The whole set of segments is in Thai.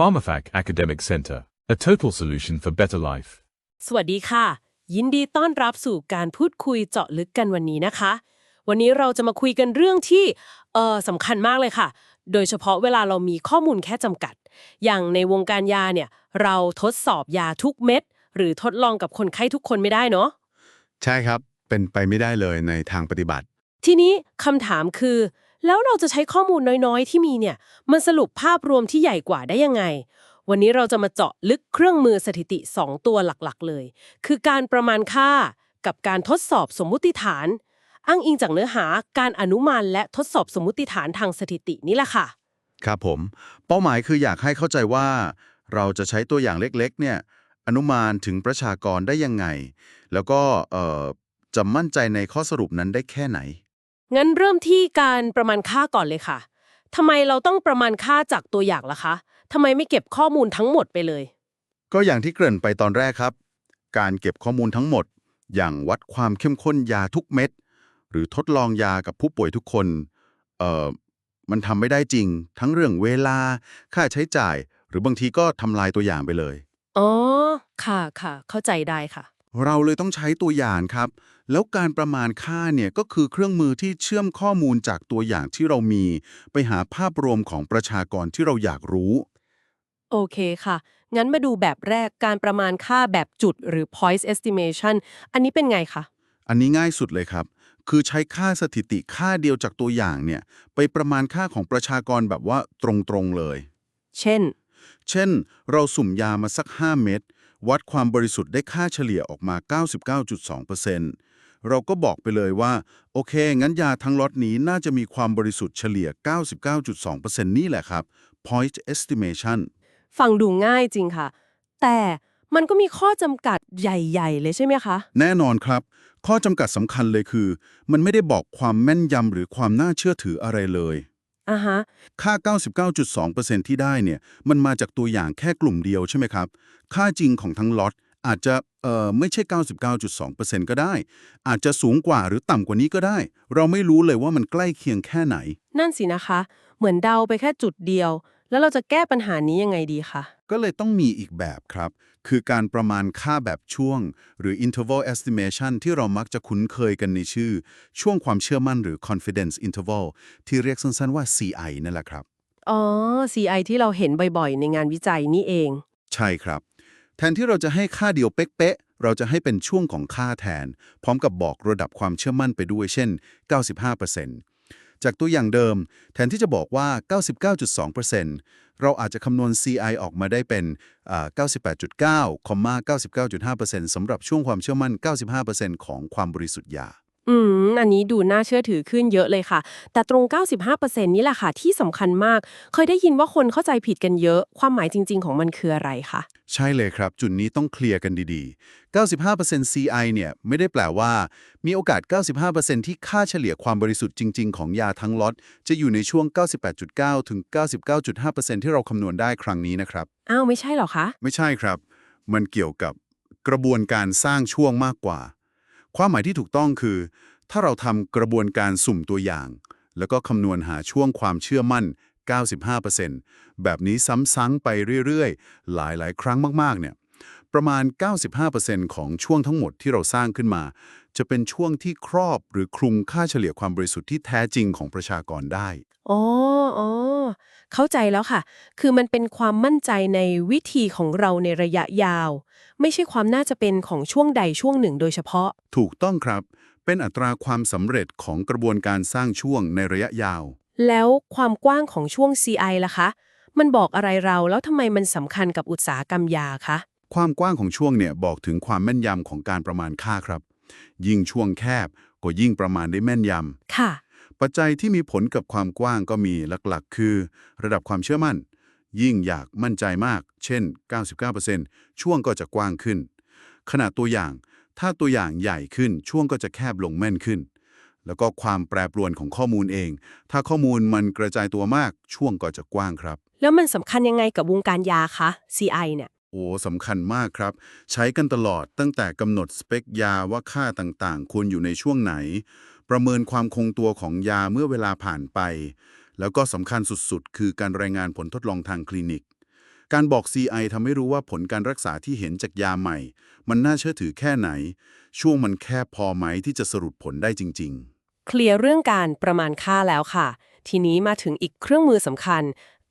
PharmaFac Academic Center, a total solution for better life. สวัสดีค่ะ ยินดีต้อนรับสู่การพูดคุยเจาะลึกกันวันนี้นะคะ วันนี้เราจะมาคุยกันเรื่องที่เอ่อสำคัญมากเลยค่ะ โดยเฉพาะเวลาเรามีข้อมูลแค่จำกัด อย่างในวงการยาเนี่ย เราทดสอบยาทุกเม็ด หรือทดลองกับคนไข้ทุกคนไม่ได้เนาะใช่ครับ เป็นไปไม่ได้เลยในทางปฏิบัติ ทีนี้คำถามคือ แล้วเราจะใช้ข้อมูลน้อยๆ ที่มีเนี่ยมันสรุปภาพรวมที่ใหญ่กว่าได้ยังไง วันนี้เราจะมาเจาะลึกเครื่องมือสถิติ 2 ตัวหลักๆ เลย คือการประมาณค่ากับการทดสอบสมมุติฐาน อ้างอิงจากเนื้อหาการอนุมานและทดสอบสมมุติฐานทางสถิตินี่แหละค่ะ ครับผม เป้าหมายคืออยากให้เข้าใจว่า เราจะใช้ตัวอย่างเล็กๆ เนี่ยอนุมานถึงประชากรได้ยังไง แล้วก็เออจะมั่นใจในข้อสรุปนั้นได้แค่ไหน งั้นเริ่มที่การประมาณค่าก่อนเลยค่ะทำไมเราต้องประมาณค่าจากตัวอย่างล่ะคะทำไมไม่เก็บข้อมูลทั้งหมดไปเลย ก็อย่างที่เกริ่นไปตอนแรกครับ การเก็บข้อมูลทั้งหมด อย่างวัดความเข้มข้นยาทุกเม็ด หรือทดลองยากับผู้ป่วยทุกคนเอ่อมันทำไม่ได้จริง ทั้งเรื่องเวลา ค่าใช้จ่าย หรือบางทีก็ทำลายตัวอย่างไปเลย อ๋อ ค่ะค่ะ เข้าใจได้ค่ะ เราเลยต้องใช้ตัวอย่างครับ แล้วการประมาณค่าเนี่ยก็คือเครื่องมือที่เชื่อมข้อมูลจากตัวอย่างที่เรามี ไปหาภาพรวมของประชากรที่เราอยากรู้ โอเคค่ะ งั้นมาดูแบบแรกการประมาณค่าแบบจุดหรือ point estimation อันนี้เป็นไงคะ อันนี้ง่ายสุดเลยครับ คือใช้ค่าสถิติค่าเดียวจากตัวอย่างเนี่ย ไปประมาณค่าของประชากรแบบว่าตรงๆเลย เช่น เช่น เราสุ่มยามาสัก 5 เม็ด วัดความบริสุทธิ์ได้ค่าเฉลี่ยออกมา 99.2%เราก็บอกไปเลยว่า โอเค งั้นยาทั้งล็อตนี้น่าจะมีความบริสุทธิ์เฉลี่ย 99.2%นี่แหละครับ point estimation ฟังดูง่ายจริงค่ะ แต่มันก็มีข้อจำกัดใหญ่ๆ เลยใช่ไหมคะ แน่นอนครับ ข้อจำกัดสำคัญเลยคือ มันไม่ได้บอกความแม่นยำหรือความน่าเชื่อถืออะไรเลย อะฮะ ค่า 99.2%ที่ได้เนี่ย มันมาจากตัวอย่างแค่กลุ่มเดียวใช่ไหมครับ ค่าจริงของทั้งล็อตอาจจะเอ่อไม่ใช่ 99.2%ก็ได้ อาจจะสูงกว่าหรือต่ำกว่านี้ก็ได้ เราไม่รู้เลยว่ามันใกล้เคียงแค่ไหน นั่นสินะคะ เหมือนเดาไปแค่จุดเดียว แล้วเราจะแก้ปัญหานี้ยังไงดีคะ ก็เลยต้องมีอีกแบบครับ คือการประมาณค่าแบบช่วง หรือ interval estimation ที่เรามักจะคุ้นเคยกันในชื่อ ช่วงความเชื่อมั่นหรือ confidence interval ที่เรียกสั้นๆว่า CI นั่นแหละครับ อ๋อ CI ที่เราเห็นบ่อยๆ ในงานวิจัยนี่เอง ใช่ครับ แทนที่เราจะให้ค่าเดียวเป๊ะๆ เราจะให้เป็นช่วงของค่าแทน พร้อมกับบอกระดับความเชื่อมั่นไปด้วยเช่น 95%จากตัวอย่างเดิม แทนที่จะบอกว่า 99.2% เราอาจจะคำนวณ CI ออกมาได้เป็น 98.9, 99.5%สำหรับช่วงความเชื่อมั่น 95%ของความบริสุทธิ์ยา อืม อันนี้ดูน่าเชื่อถือขึ้นเยอะเลยค่ะ แต่ตรง 95%นี่แหละค่ะ ที่สำคัญมาก เคยได้ยินว่าคนเข้าใจผิดกันเยอะ ความหมายจริง ๆ ของมันคืออะไรคะ ใช่เลยครับ จุดนี้ต้องเคลียร์กันดีๆ 95% CI เนี่ยไม่ได้แปลว่า มีโอกาส 95%ที่ค่าเฉลี่ยความบริสุทธิ์จริง ๆ ของยาทั้งล็อตจะอยู่ในช่วง 98.9 ถึง 99.5%ที่เราคำนวณได้ครั้งนี้นะครับ อ้าวไม่ใช่เหรอคะ ไม่ใช่ครับ มันเกี่ยวกับกระบวนการสร้างช่วงมากกว่า ความหมายที่ถูกต้องคือ ถ้าเราทำกระบวนการสุ่มตัวอย่าง แล้วก็คำนวณหาช่วงความเชื่อมั่น 95%แบบนี้ซ้ำๆไปเรื่อยๆ หลายๆ ครั้งมากๆ เนี่ย ประมาณ 95%ของช่วงทั้งหมดที่เราสร้างขึ้นมา จะเป็นช่วงที่ครอบหรือคลุมค่าเฉลี่ยความบริสุทธิ์ที่แท้จริงของประชากรได้ อ๋ออ๋อ เข้าใจแล้วค่ะ คือมันเป็นความมั่นใจในวิธีของเราในระยะยาว ไม่ใช่ความน่าจะเป็นของช่วงใดช่วงหนึ่งโดยเฉพาะ ถูกต้องครับ เป็นอัตราความสำเร็จของกระบวนการสร้างช่วงในระยะยาว แล้วความกว้างของช่วง CI ล่ะคะ มันบอกอะไรเราแล้วทำไมมันสำคัญกับอุตสาหกรรมยาคะความกว้างของช่วงเนี่ยบอกถึงความแม่นยำของการประมาณค่าครับ ยิ่งช่วงแคบก็ยิ่งประมาณได้แม่นยค่ะำ ปัจจัยที่มีผลกับความกว้างก็มีหลักๆ คือ ระดับความเชื่อมั่น ยิ่งอยากมั่นใจมาก เช่น 99%ช่วงก็จะกว้างขึ้น ขนาดตัวอย่าง ถ้าตัวอย่างใหญ่ขึ้นช่วงก็จะแคบลงแม่นขึ้น แล้วก็ความแปรปรวนของข้อมูลเอง ถ้าข้อมูลมันกระจายตัวมากช่วงก็จะกว้างครับ แล้วมันสำคัญยังไงกับวงการยาคะ CI เนี่ยโอ้สำคัญมากครับ ใช้กันตลอดตั้งแต่กำหนดสเปคยาว่าค่าต่างๆ ควรอยู่ในช่วงไหน ประเมินความคงตัวของยาเมื่อเวลาผ่านไป แล้วก็สำคัญสุดๆ คือการรายงานผลทดลองทางคลินิก การบอก CI ทำให้รู้ว่าผลการรักษาที่เห็นจากยาใหม่ มันน่าเชื่อถือแค่ไหน ช่วงมันแคบพอไหมที่จะสรุปผลได้จริง ๆ เคลียร์เรื่องการประมาณค่าแล้วค่ะ ทีนี้มาถึงอีกเครื่องมือสำคัญ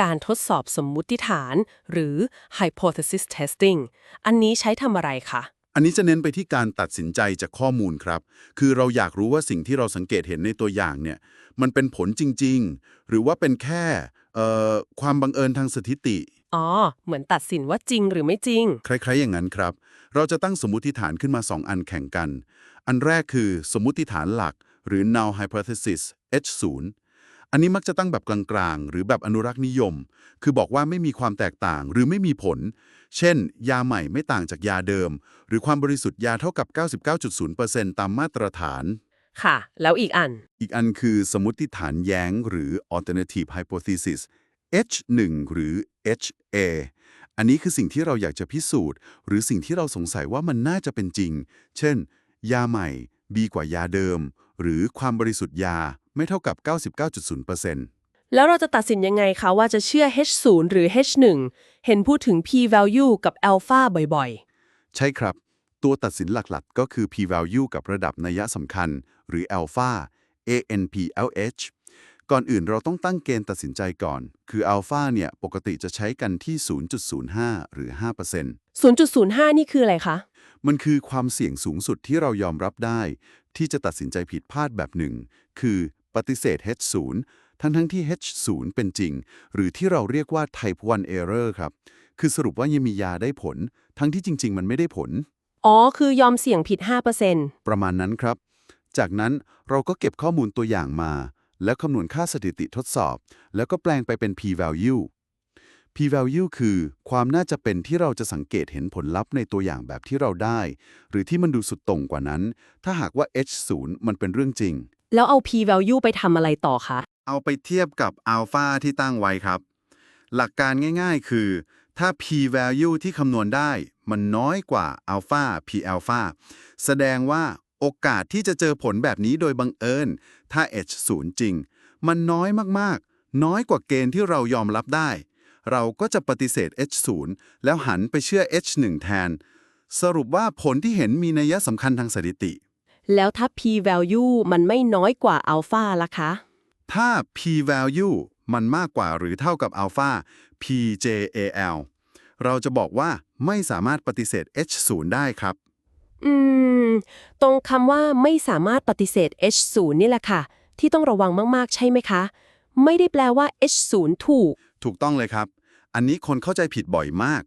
การทดสอบสมมุติฐาน หรือ hypothesis testing อันนี้ใช้ทำอะไรคะ อันนี้จะเน้นไปที่การตัดสินใจจากข้อมูลครับ คือเราอยากรู้ว่าสิ่งที่เราสังเกตเห็นในตัวอย่างเนี่ย มันเป็นผลจริง ๆ หรือว่าเป็นแค่เอ่อความบังเอิญทางสถิติ อ๋อ เหมือนตัดสินว่าจริงหรือไม่จริง คล้ายๆ อย่างนั้นครับ เราจะตั้งสมมุติฐานขึ้นมา 2 อันแข่งกัน อันแรกคือสมมุติฐานหลัก หรือ null hypothesis H0 อันนี้มักจะตั้งแบบกลางๆ หรือแบบอนุรักษ์นิยม คือบอกว่าไม่มีความแตกต่างหรือไม่มีผล เช่น ยาใหม่ไม่ต่างจากยาเดิม หรือความบริสุทธิ์ยาเท่ากับ 99.0%ตามมาตรฐาน ค่ะ แล้วอีกอัน อีกอันคือสมมติฐานแย้งหรือ alternative hypothesis H1 หรือ HA อันนี้คือสิ่งที่เราอยากจะพิสูจน์ หรือสิ่งที่เราสงสัยว่ามันน่าจะเป็นจริง เช่น ยาใหม่ดีกว่ายาเดิม หรือความบริสุทธิ์ยาไม่เท่ากับ 99.0% แล้วเราจะตัดสินยังไงคะว่าจะเชื่อ H0 หรือ H1 เห็นพูดถึง p-value กับ alpha บ่อยใช่ครับ ตัวตัดสินหลักๆ ก็คือ p-value กับระดับนัยสำคัญ หรือ alpha ANPLH ก่อนอื่นเราต้องตั้งเกณฑ์ตัดสินใจก่อน คือ alpha เนี่ย ปกติจะใช้กันที่ 0.05 หรือ5%ๆ0.05 นี่คืออะไรคะ มันคือความเสี่ยงสูงสุดที่เรายอมรับได้ ที่จะตัดสินใจผิดพลาดแบบหนึ่ง คือปฏิเสธ H0 ทั้งทั้งๆที่ H0 เป็นจริง หรือที่เราเรียกว่า type 1 error ครับ คือสรุปว่ายังมียาได้ผล ทั้งที่จริง ๆ มันไม่ได้ผล อ๋อ คือยอมเสี่ยงผิด 5%ประมาณนั้นครับ จากนั้นเราก็เก็บข้อมูลตัวอย่างมา แล้วคำนวณค่าสถิติทดสอบ แล้วก็แปลงไปเป็น p-value p-value คือความน่าจะเป็นที่เราจะสังเกตเห็นผลลัพธ์ในตัวอย่างแบบที่เราได้ หรือที่มันดูสุดตรงกว่านั้น ถ้าหากว่า h0 มันเป็นเรื่องจริง แล้วเอา p-value ไปทำอะไรต่อคะ เอาไปเทียบกับอัลฟาที่ตั้งไว้ครับ หลักการง่ายๆ คือ ถ้า p-value ที่คำนวณได้มันน้อยกว่าอัลฟา p alpha แสดงว่าโอกาสที่จะเจอผลแบบนี้โดยบังเอิญ ถ้า h 0จริง มันน้อยมากๆ น้อยกว่าเกณฑ์ที่เรายอมรับได้ เราก็จะปฏิเสธ h 0แล้วหันไปเชื่อ h 1แทน สรุปว่าผลที่เห็นมีนัยสำคัญทางสถิติ แล้วถ้า p-value มันไม่น้อยกว่า alpha ล่ะคะ ถ้า p-value มันมากกว่าหรือเท่ากับ alpha pJAL เราจะบอกว่าไม่สามารถปฏิเสธ H0 ได้ครับ อืม ตรงคำว่าไม่สามารถปฏิเสธ H0 นี่แหละค่ะ ที่ต้องระวังมากๆ ใช่ไหมคะ ไม่ได้แปลว่า H0 ถูก ถูกต้องเลยครับ อันนี้คนเข้าใจผิดบ่อยมาก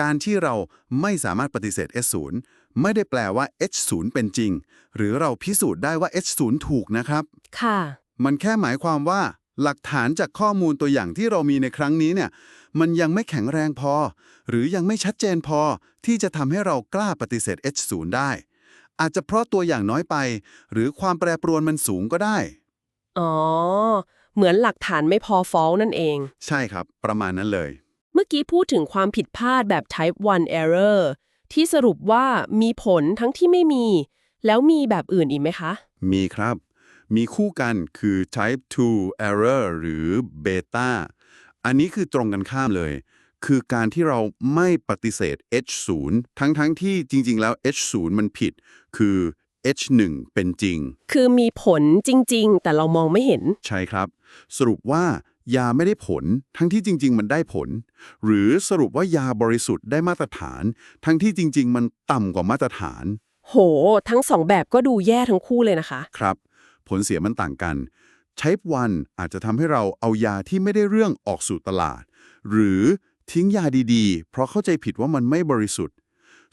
การที่เราไม่สามารถปฏิเสธ H0 ไม่ได้แปลว่า H0 เป็นจริง หรือเราพิสูจน์ได้ว่า H0 ถูกนะครับ ค่ะ มันแค่หมายความว่าหลักฐานจากข้อมูลตัวอย่างที่เรามีในครั้งนี้เนี่ย มันยังไม่แข็งแรงพอ หรือยังไม่ชัดเจนพอที่จะทำให้เรากล้าปฏิเสธ H0 ได้ อาจจะเพราะตัวอย่างน้อยไป หรือความแปรปรวนมันสูงก็ได้ อ๋อ เหมือนหลักฐานไม่พอฟ้องนั่นเอง ใช่ครับ ประมาณนั้นเลย เมื่อกี้พูดถึงความผิดพลาดแบบ type 1 error ที่สรุปว่ามีผลทั้งที่ไม่มี แล้วมีแบบอื่นอีกไหมคะ มีครับ มีคู่กันคือ type 2 error หรือ beta อันนี้คือตรงกันข้ามเลย คือการที่เราไม่ปฏิเสธ H0 ทั้งๆทที่จริง ๆ แล้ว H0 มันผิด คือ H1 เป็นจริง คือมีผลจริง ๆ แต่เรามองไม่เห็น ใช่ครับ สรุปว่ายาไม่ได้ผล ทั้งที่จริง ๆ มันได้ผล หรือสรุปว่ายาบริสุทธิ์ได้มาตรฐาน ทั้งที่จริง ๆ มันต่ำกว่ามาตรฐาน โห ทั้งสองแบบก็ดูแย่ทั้งคู่เลยนะคะ ครับ ผลเสียมันต่างกัน Type 1 อาจจะทำให้เราเอายาที่ไม่ได้เรื่องออกสู่ตลาด หรือทิ้งยาดีๆ เพราะเข้าใจผิดว่ามันไม่บริสุทธิ์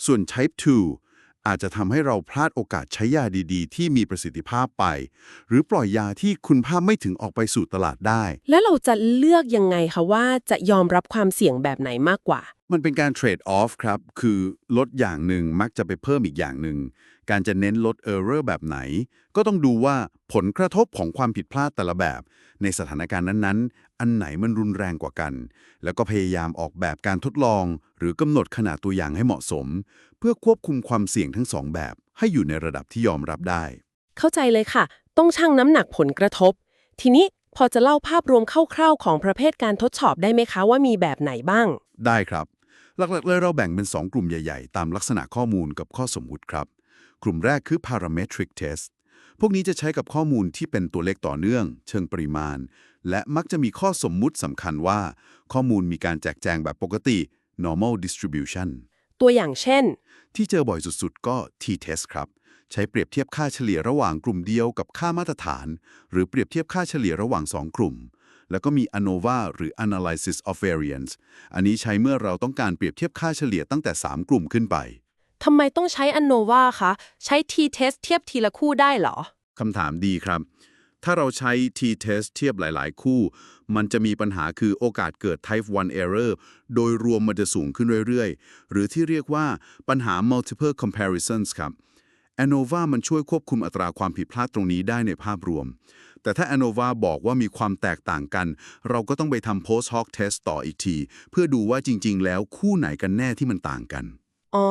ส่วน Type 2 อาจจะทำให้เราพลาดโอกาสใช้ยาดีๆ ที่มีประสิทธิภาพไป หรือปล่อยยาที่คุณภาพไม่ถึงออกไปสู่ตลาดได้ แล้วเราจะเลือกยังไงคะว่าจะยอมรับความเสี่ยงแบบไหนมากกว่า มันเป็นการเทรดออฟครับ คือลดอย่างหนึ่งมักจะไปเพิ่มอีกอย่างหนึ่ง การจะเน้นลดเออร์เรอร์แบบไหน ก็ต้องดูว่าผลกระทบของความผิดพลาดแต่ละแบบ ในสถานการณ์นั้นๆ อันไหนมันรุนแรงกว่ากัน แล้วก็พยายามออกแบบการทดลอง หรือกำหนดขนาดตัวอย่างให้เหมาะสม เพื่อควบคุมความเสี่ยงทั้งสองแบบ ให้อยู่ในระดับที่ยอมรับได้ เข้าใจเลยค่ะ ต้องชั่งน้ำหนักผลกระทบ ทีนี้พอจะเล่าภาพรวมคร่าวๆ ของประเภทการทดสอบได้ไหมคะว่ามีแบบไหนบ้าง ได้ครับ หลักๆเลยเราแบ่งเป็น 2 กลุ่มใหญ่ๆ ตามลักษณะข้อมูลกับข้อสมมุติครับ กลุ่มแรกคือ parametric test พวกนี้จะใช้กับข้อมูลที่เป็นตัวเลขต่อเนื่อง เชิงปริมาณ และมักจะมีข้อสมมุติสำคัญว่า ข้อมูลมีการแจกแจงแบบปกติ normal distribution ตัวอย่างเช่น ที่เจอบ่อยสุดๆ ก็ t-test ครับ ใช้เปรียบเทียบค่าเฉลี่ยระหว่างกลุ่มเดียวกับค่ามาตรฐาน หรือเปรียบเทียบค่าเฉลี่ยระหว่าง 2 กลุ่ม แล้วก็มี ANOVA หรือ Analysis of Variance อันนี้ใช้เมื่อเราต้องการเปรียบเทียบค่าเฉลี่ยตั้งแต่ 3 กลุ่มขึ้นไปทำไมต้องใช้อันโนวาคะ ใช้ t-test เทียบทีละคู่ได้เหรอคำถามดีครับ ถ้าเราใช้ t-test เทียบหลาย ๆ คู่ มันจะมีปัญหาคือโอกาสเกิด type 1 error โดยรวมมันจะสูงขึ้นเรื่อย ๆ หรือที่เรียกว่าปัญหา multiple comparisons ครับ ANOVA มันช่วยควบคุมอัตราความผิดพลาดตรงนี้ได้ในภาพรวม แต่ถ้า ANOVA บอกว่ามีความแตกต่างกัน เราก็ต้องไปทำ post hoc test ต่ออีกที เพื่อดูว่าจริง ๆ แล้วคู่ไหนกันแน่ที่มันต่างกัน อ๋อ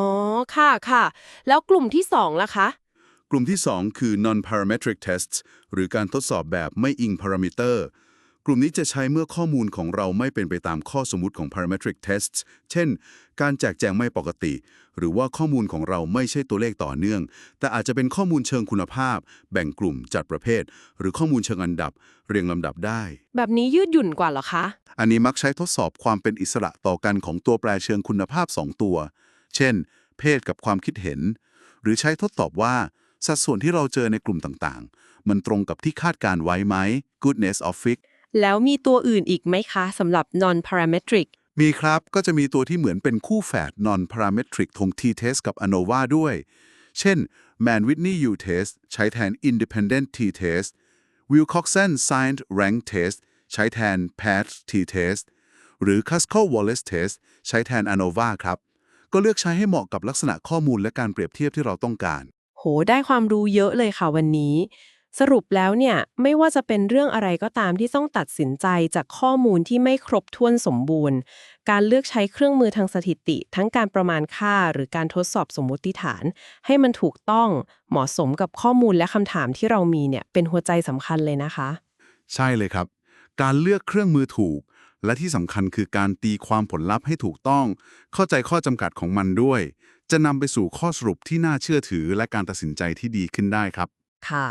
ค่ะค่ะ แล้วกลุ่มที่สองล่ะคะ กลุ่มที่ 2 คือ non-parametric tests หรือการทดสอบแบบไม่อิงพารามิเตอร์ กลุ่มนี้จะใช้เมื่อข้อมูลของเราไม่เป็นไปตามข้อสมมุติของ parametric tests เช่น การแจกแจงไม่ปกติ หรือว่าข้อมูลของเราไม่ใช่ตัวเลขต่อเนื่อง แต่อาจจะเป็นข้อมูลเชิงคุณภาพ แบ่งกลุ่มจัดประเภท หรือข้อมูลเชิงอันดับ เรียงลำดับได้ แบบนี้ยืดหยุ่นกว่าเหรอคะ อันนี้มักใช้ทดสอบความเป็นอิสระต่อกันของตัวแปรเชิงคุณภาพ 2 ตัว เช่น เพศกับความคิดเห็น หรือใช้ทดสอบว่า สัดส่วนที่เราเจอในกลุ่มต่างๆ มันตรงกับที่คาดการไว้ไหม goodness of fit แล้วมีตัวอื่นอีกไหมคะสำหรับ non-parametric มีครับก็จะมีตัวที่เหมือนเป็นคู่แฝด non-parametric ทง t-test กับ ANOVA ด้วย เช่น Man Whitney U test ใช้แทน independent t-test Wilcoxon signed rank test ใช้แทน patch t-test หรือ Casco Wallace test ใช้แทน ANOVA ครับ ก็เลือกใช้ให้เหมาะกับลักษณะข้อมูลและการเปรียบเทียบที่เราต้องการโห ได้ความรู้เยอะเลยค่ะวันนี้ สรุปแล้วเนี่ยไม่ว่าจะเป็นเรื่องอะไรก็ตามที่ต้องตัดสินใจจากข้อมูลที่ไม่ครบถ้วนสมบูรณ์ การเลือกใช้เครื่องมือทางสถิติ ทั้งการประมาณค่า หรือการทดสอบสมมติฐาน ให้มันถูกต้องเหมาะสมกับข้อมูลและคำถามที่เรามีเนี่ยเป็นหัวใจสำคัญเลยนะคะ ใช่เลยครับ การเลือกเครื่องมือถูก และที่สำคัญคือการตีความผลลัพธ์ให้ถูกต้อง เข้าใจข้อจำกัดของมันด้วย จะนำไปสู่ข้อสรุปที่น่าเชื่อถือและการตัดสินใจที่ดีขึ้นได้ครับ ค่ะ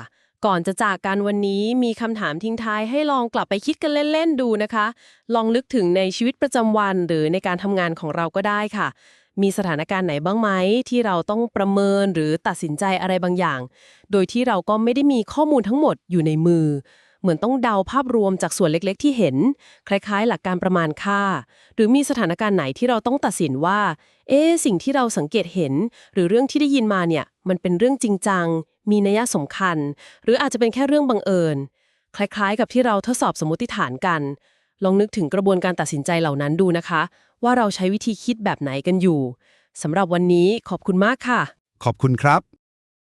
ก่อนจะจากกันวันนี้มีคำถามทิ้งท้ายให้ลองกลับไปคิดกันเล่น ๆ ดูนะคะ ลองนึกถึงในชีวิตประจำวันหรือในการทำงานของเราก็ได้ค่ะ มีสถานการณ์ไหนบ้างไหม ที่เราต้องประเมินหรือตัดสินใจอะไรบางอย่าง โดยที่เราก็ไม่ได้มีข้อมูลทั้งหมดอยู่ในมือ เหมือนต้องเดาภาพรวมจากส่วนเล็กๆ ที่เห็น คล้ายๆ หลักการประมาณค่า หรือมีสถานการณ์ไหนที่เราต้องตัดสินว่า เอ๊สิ่งที่เราสังเกตเห็น หรือเรื่องที่ได้ยินมาเนี่ยมันเป็นเรื่องจริงจัง มีนัยสำคัญ หรืออาจจะเป็นแค่เรื่องบังเอิญ คล้ายๆ กับที่เราทดสอบสมมติฐานกัน ลองนึกถึงกระบวนการตัดสินใจเหล่านั้นดูนะคะ ว่าเราใช้วิธีคิดแบบไหนกันอยู่สำหรับวันนี้ขอบคุณมากค่ะ ขอบคุณครับ